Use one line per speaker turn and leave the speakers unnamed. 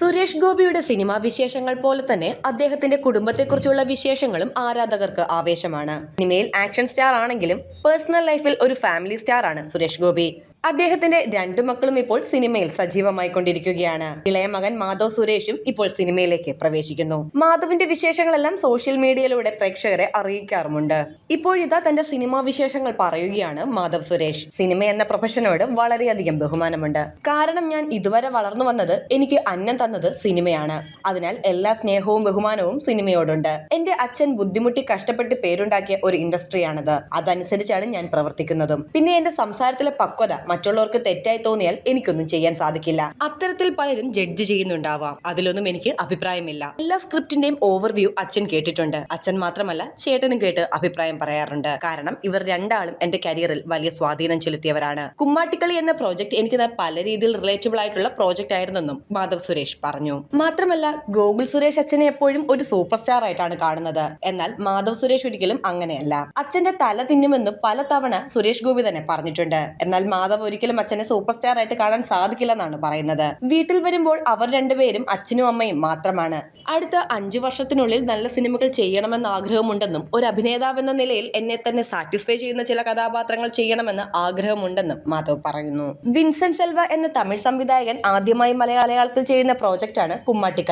സുരേഷ് ഗോപിയുടെ സിനിമാ വിശേഷങ്ങൾ പോലെ തന്നെ അദ്ദേഹത്തിന്റെ കുടുംബത്തെക്കുറിച്ചുള്ള വിശേഷങ്ങളും ആരാധകർക്ക് ആവേശമാണ്. സിനിമയിൽ ആക്ഷൻ സ്റ്റാർ ആണെങ്കിലും പേഴ്സണൽ ലൈഫിൽ ഒരു ഫാമിലി സ്റ്റാർ ആണ് സുരേഷ് ഗോപി. അദ്ദേഹത്തിന്റെ രണ്ടു മക്കളും ഇപ്പോൾ സിനിമയിൽ സജീവമായി കൊണ്ടിരിക്കുകയാണ് ഇളയ മകൻ മാധവ് സുരേഷും ഇപ്പോൾ സിനിമയിലേക്ക് പ്രവേശിക്കുന്നു. മാധവിന്റെ വിശേഷങ്ങളെല്ലാം സോഷ്യൽ മീഡിയയിലൂടെ പ്രേക്ഷകരെ അറിയിക്കാറുമുണ്ട്. ഇപ്പോഴിതാ തന്റെ സിനിമാ വിശേഷങ്ങൾ പറയുകയാണ് മാധവ് സുരേഷ്. സിനിമ എന്ന പ്രൊഫഷനോട് വളരെയധികം ബഹുമാനമുണ്ട്. കാരണം ഞാൻ ഇതുവരെ വളർന്നു വന്നത് എനിക്ക് അന്നം തന്നത് സിനിമയാണ്. അതിനാൽ എല്ലാ സ്നേഹവും ബഹുമാനവും സിനിമയോടുണ്ട്. എന്റെ അച്ഛൻ ബുദ്ധിമുട്ടി കഷ്ടപ്പെട്ട് പേരുണ്ടാക്കിയ ഒരു ഇൻഡസ്ട്രിയാണത്. അതനുസരിച്ചാണ് ഞാൻ പ്രവർത്തിക്കുന്നതും. പിന്നെ എന്റെ സംസാരത്തിലെ പക്വത മറ്റുള്ളവർക്ക് തെറ്റായി തോന്നിയാൽ എനിക്കൊന്നും ചെയ്യാൻ സാധിക്കില്ല. അത്തരത്തിൽ പലരും ജഡ്ജ് ചെയ്യുന്നുണ്ടാവാം. അതിലൊന്നും എനിക്ക് അഭിപ്രായമില്ല. എല്ലാ സ്ക്രിപ്റ്റിന്റെയും ഓവർവ്യൂ അച്ഛൻ കേട്ടിട്ടുണ്ട്. അച്ഛൻ മാത്രമല്ല ചേട്ടനും കേട്ട് അഭിപ്രായം പറയാറുണ്ട്. കാരണം ഇവർ രണ്ടാളും എന്റെ കരിയറിൽ വലിയ സ്വാധീനം ചെലുത്തിയവരാണ്. കുമ്മാട്ടിക്കളി എന്ന പ്രോജക്ട് എനിക്ക് പല രീതിയിൽ റിലേറ്റബിൾ ആയിട്ടുള്ള പ്രോജക്റ്റ് ആയിരുന്നെന്നും മാധവ് സുരേഷ് പറഞ്ഞു. മാത്രമല്ല ഗോകുൽ സുരേഷ് അച്ഛനെ എപ്പോഴും ഒരു സൂപ്പർ സ്റ്റാർ ആയിട്ടാണ് കാണുന്നത്. എന്നാൽ മാധവ് സുരേഷ് ഒരിക്കലും അങ്ങനെയല്ല. അച്ഛന്റെ തല തിന്നുമെന്ന് പലതവണ സുരേഷ് ഗോപി തന്നെ പറഞ്ഞിട്ടുണ്ട്. എന്നാൽ മാധവ് ഒരിക്കലും അച്ഛനെ സൂപ്പർ സ്റ്റാർ ആയിട്ട് കാണാൻ സാധിക്കില്ലെന്നാണ് പറയുന്നത്. വീട്ടിൽ വരുമ്പോൾ അവർ രണ്ടുപേരും അച്ഛനും അമ്മയും മാത്രമാണ്. അടുത്ത അഞ്ചു വർഷത്തിനുള്ളിൽ നല്ല സിനിമകൾ ചെയ്യണമെന്ന ആഗ്രഹമുണ്ടെന്നും ഒരു അഭിനേതാവെന്ന നിലയിൽ എന്നെ തന്നെ സാറ്റിസ്ഫൈ ചെയ്യുന്ന ചില കഥാപാത്രങ്ങൾ ചെയ്യണമെന്ന് ആഗ്രഹമുണ്ടെന്നും മാധവ് പറയുന്നു. വിൻസെന്റ് സെൽവ എന്ന തമിഴ് സംവിധായകൻ ആദ്യമായി മലയാളികൾക്ക് ചെയ്യുന്ന പ്രോജക്റ്റാണ് കുമ്മാട്ടിക്കളി.